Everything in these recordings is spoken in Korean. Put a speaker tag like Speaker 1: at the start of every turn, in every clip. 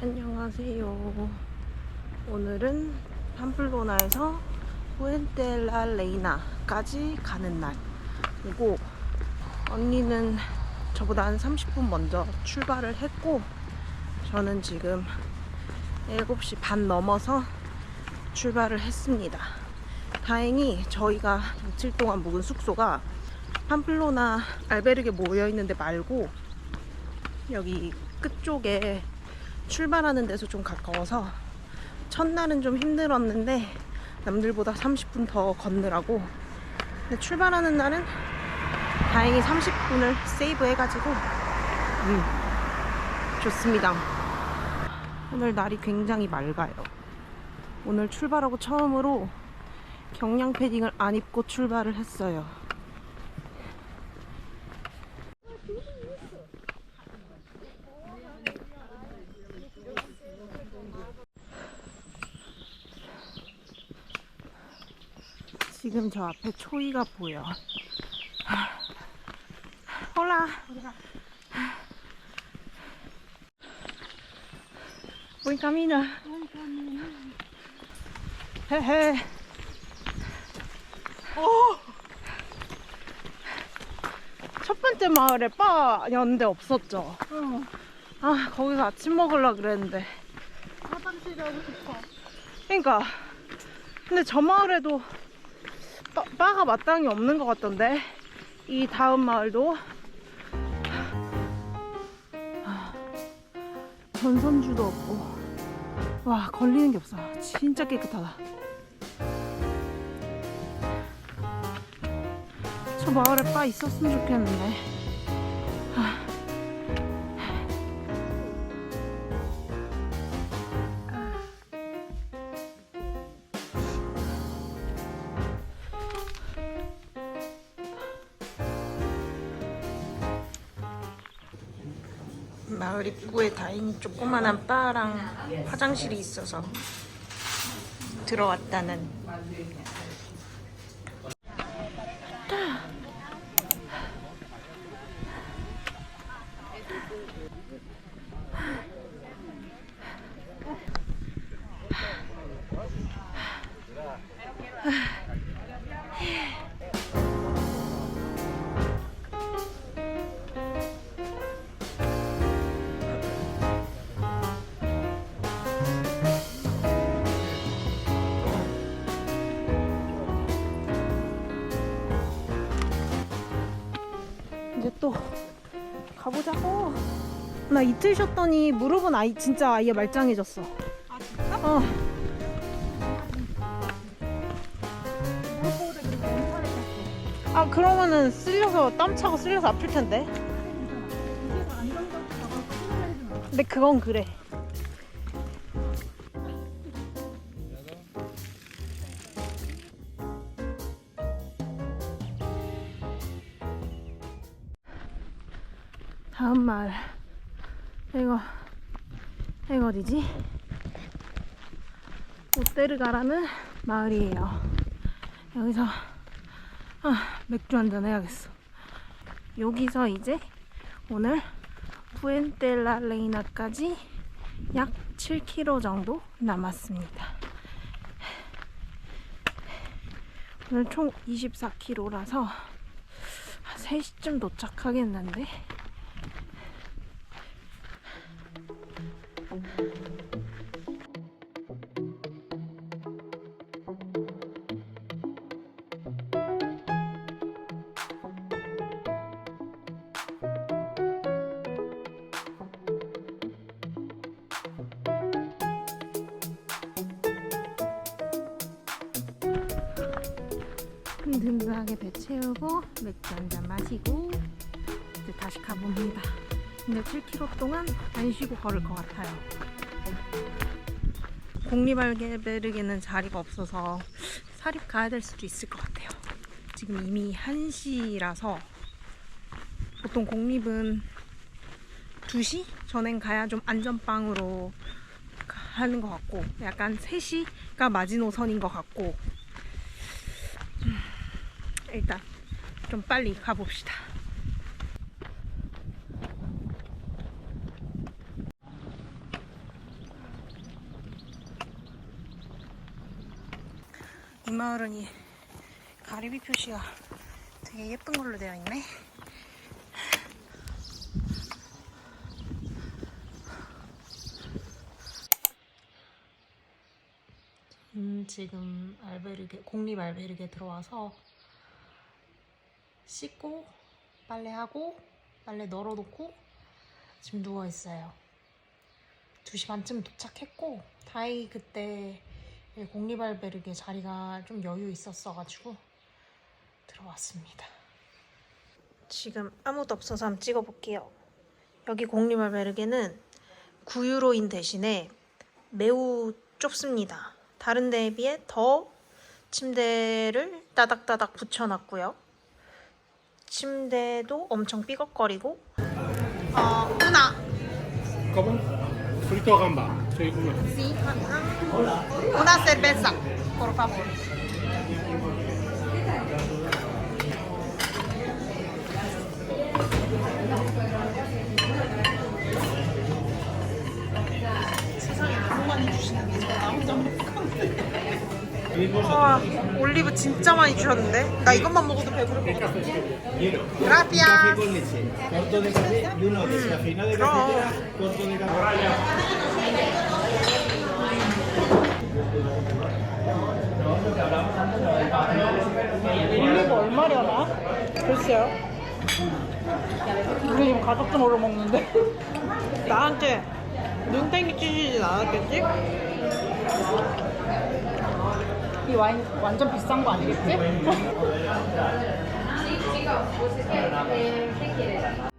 Speaker 1: 안녕하세요. 오늘은 팜플로나에서 후엔텔라 레이나까지 가는 날이고 언니는 저보다 한 30분 먼저 출발을 했고 저는 지금 7시 반 넘어서 출발을 했습니다. 다행히 저희가 이틀 동안 묵은 숙소가 팜플로나 알베르게 모여 있는 데 말고 여기 끝쪽에 출발하는 데서 좀 가까워서 첫날은 좀 힘들었는데 남들보다 30분 더 걷느라고. 근데 출발하는 날은 다행히 30분을 세이브 해가지고 음, 좋습니다. 오늘 날이 굉장히 맑아요. 오늘 출발하고 처음으로 경량 패딩을 안 입고 출발을 했어요 지금 저 앞에 초이가 보여. 홀라. Voy camina. 헤헤. 오. 첫 번째 마을에 바였는데 없었죠.
Speaker 2: 어,
Speaker 1: 아 거기서 아침 먹으려 그랬는데.
Speaker 2: 화장실 가고 싶어.
Speaker 1: 그러니까. 근데 저 마을에도 바, 바가 마땅히 없는 것 같던데 이 다음 마을도. 아, 전선주도 없고. 와 걸리는 게 없어. 진짜 깨끗하다. 저 마을에 바 있었으면 좋겠는데 입구에 다행히 조그만한 바랑 화장실이 있어서 들어왔다는 가보자고 나 이틀 쉬었더니 무릎은 아이 진짜 아예 말짱해졌어
Speaker 2: 아, 진짜?
Speaker 1: 어
Speaker 2: 무릎보호대 그리고.
Speaker 1: 아 그러면은 쓸려서 땀 차고 쓸려서 아플 텐데
Speaker 2: 안정적으로.
Speaker 1: 근데 그건 그래 다음 마을 이거 이거 어디지? 오테르가라는 마을이에요 여기서 아, 맥주 한잔 해야겠어 여기서 이제 오늘 푸엔텔라 레이나까지 약 7km 정도 남았습니다. 오늘 총 24km라서 3시쯤 도착하겠는데 든든하게 배 채우고 맥주 한 잔 마시고 이제 다시 가봅니다. 근데 7km 동안 안 쉬고 걸을 것 같아요. 공리발게베르게는 자리가 없어서 사립 가야 될 수도 있을 것 같아요. 지금 이미 1시라서 보통 공립은 2시 전엔 가야 좀 안전빵으로 가- 하는 것 같고 약간 3시가 마지노선인 것 같고 일단 좀 빨리 가봅시다. 이 마을은 이 가리비 표시가 되게 예쁜 걸로 되어 있네. 음, 지금 알베르게 공립 알베르게 들어와서 씻고 빨래하고 빨래 널어놓고 지금 누워 있어요. 2시 반쯤 도착했고 다행히 그때 공립 알베르게 자리가 좀 여유 있었어가지고 들어왔습니다. 지금 아무도 없어서 한번 찍어볼게요. 여기 공립 알베르게는 9유로인 대신에 매우 좁습니다. 다른 데에 비해 더 침대를 따닥따닥 붙여놨고요. 침대도 엄청 삐걱거리고 어, 누나
Speaker 3: gamba. Sí, uno.
Speaker 1: Sí, una cerveza, por favor. 와, 올리브 진짜 많이 주셨는데? 나 이것만 먹어도 배부를 것 같아.
Speaker 4: De café y
Speaker 2: 마려나? 글쎄요. 우리 지금 가족등으로 먹는데.
Speaker 1: 나한테 눈탱이 찌지진 않았겠지?
Speaker 2: 이 와인 완전 비싼 거 아니겠지?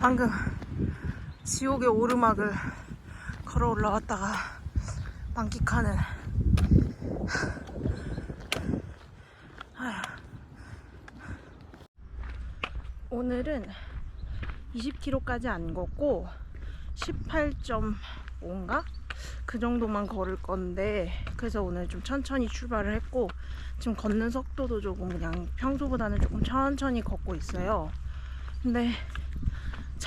Speaker 1: 방금 지옥의 오르막을 걸어 올라왔다가 만끽하는. 오늘은 20km까지 안 걷고 18.5인가? 그 정도만 걸을 건데 그래서 오늘 좀 천천히 출발을 했고 지금 걷는 속도도 조금 그냥 평소보다는 조금 천천히 걷고 있어요 근데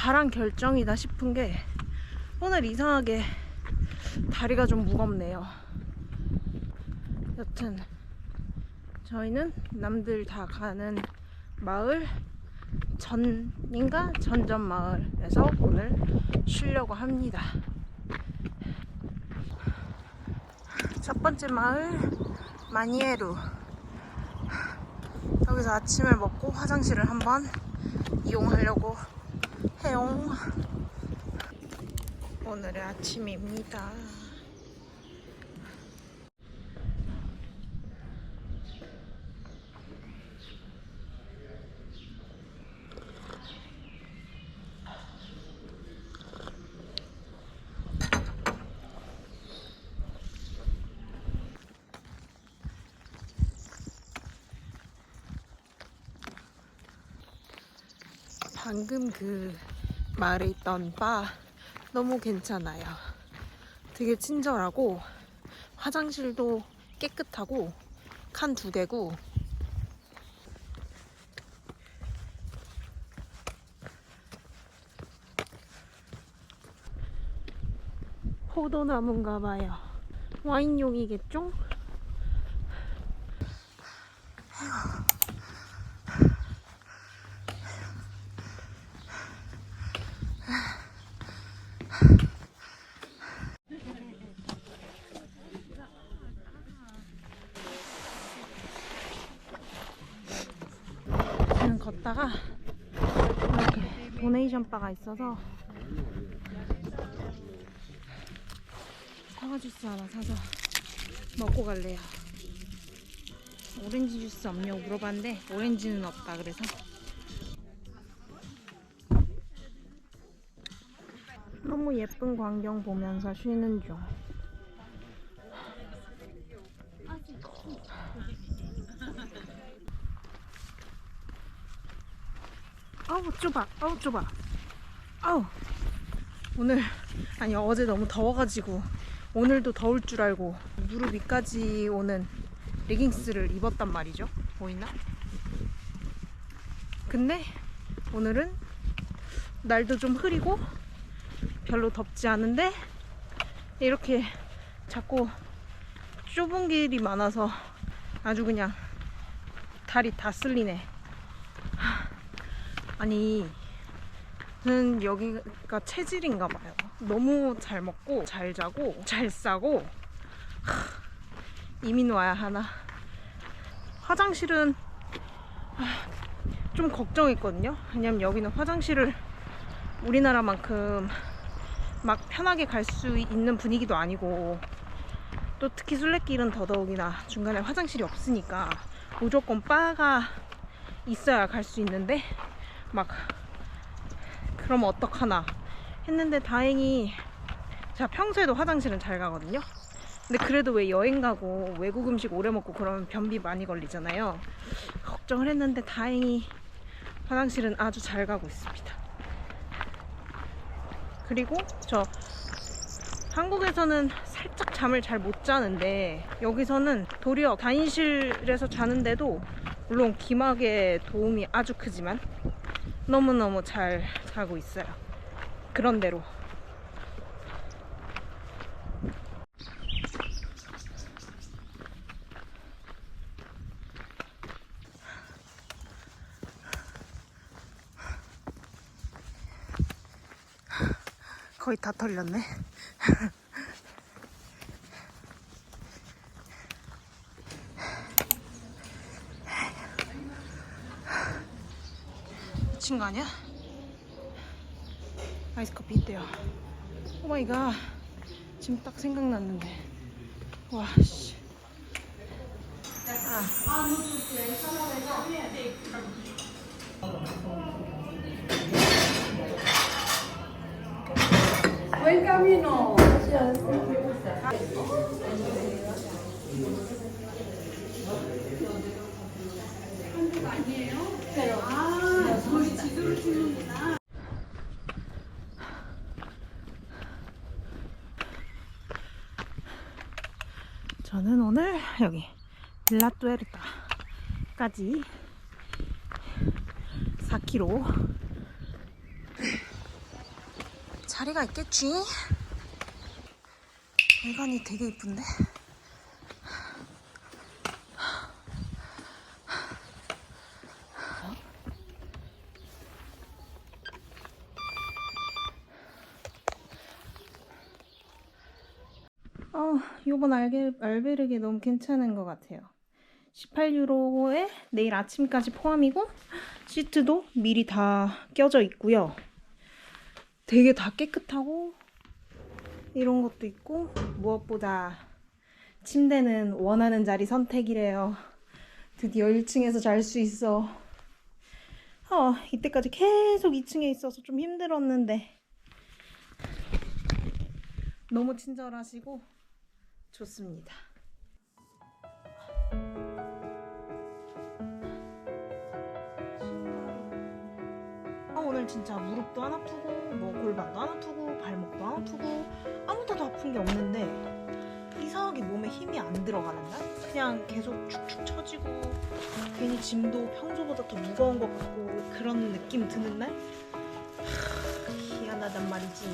Speaker 1: 잘한 결정이다 싶은 게 오늘 이상하게 다리가 좀 무겁네요. 여튼 저희는 남들 다 가는 마을 전인가 전전 마을에서 오늘 쉬려고 합니다. 첫 번째 마을 마니에루 여기서 아침을 먹고 화장실을 한번 이용하려고 해용 오늘의 아침입니다. 방금 그 마을에 있던 바 너무 괜찮아요. 되게 친절하고 화장실도 깨끗하고 칸 두 개고 포도나무인가 봐요. 와인용이겠죠? 저는 걷다가 도네이션 바가 있어서 사과 주스 하나 사서 먹고 갈래요. 오렌지 주스 없냐고 물어봤는데 오렌지는 없다 그래서 너무 예쁜 광경 보면서 쉬는 중. 아우 좁아 아우 좁아 아우. 오늘 아니 어제 너무 더워가지고 오늘도 더울 줄 알고 무릎 위까지 오는 레깅스를 입었단 말이죠. 보이나? 근데 오늘은 날도 좀 흐리고 별로 덥지 않은데 이렇게 자꾸 좁은 길이 많아서 아주 그냥 다리 다 쓸리네. 아니 저 는 여기가 체질인가 봐요. 너무 잘 먹고 잘 자고 잘 싸고 하, 이민 와야 하나. 화장실은 아, 좀 걱정했거든요. 왜냐면 여기는 화장실을 우리나라만큼 막 편하게 갈 수 있는 분위기도 아니고 또 특히 술래길은 더더욱이나 중간에 화장실이 없으니까 무조건 바가 있어야 갈 수 있는데 막 그럼 어떡하나 했는데 다행히 제가 평소에도 화장실은 잘 가거든요. 근데 그래도 왜 여행 가고 외국 음식 오래 먹고 그러면 변비 많이 걸리잖아요. 걱정을 했는데 다행히 화장실은 아주 잘 가고 있습니다. 그리고 저 한국에서는 살짝 잠을 잘 못 자는데 여기서는 도리어 단실에서 자는데도 물론 기막에 도움이 아주 크지만 너무너무 잘 자고 있어요. 그런대로. 거의 다 털렸네. 미친 거 아니야? 아이스 커피 있대요. 오 마이 갓. 지금 딱 생각났는데. 와, 씨. 아.
Speaker 2: Buen camino.
Speaker 1: 저는 오늘 여기 빌라뚜에르타까지 4km 자리가 있겠지? 외관이 되게 이쁜데? 어, 요번 알게, 알베르게 너무 괜찮은 것 같아요. 18유로에 내일 아침까지 포함이고 시트도 미리 다 껴져 있고요. 되게 다 깨끗하고 이런 것도 있고 무엇보다 침대는 원하는 자리 선택이래요. 드디어 1층에서 잘 수 있어. 어, 이때까지 계속 2층에 있어서 좀 힘들었는데 너무 친절하시고 좋습니다. 아, 오늘 진짜 무릎도 안 아프고 뭐 골반도 안 아프고 발목도 안 아프고 아무 데도 아픈 게 없는데 이상하게 몸에 힘이 안 들어가는 날? 그냥 계속 축축 처지고 괜히 짐도 평소보다 더 무거운 것 같고 그런 느낌 드는 날? 하, 희한하단 말이지.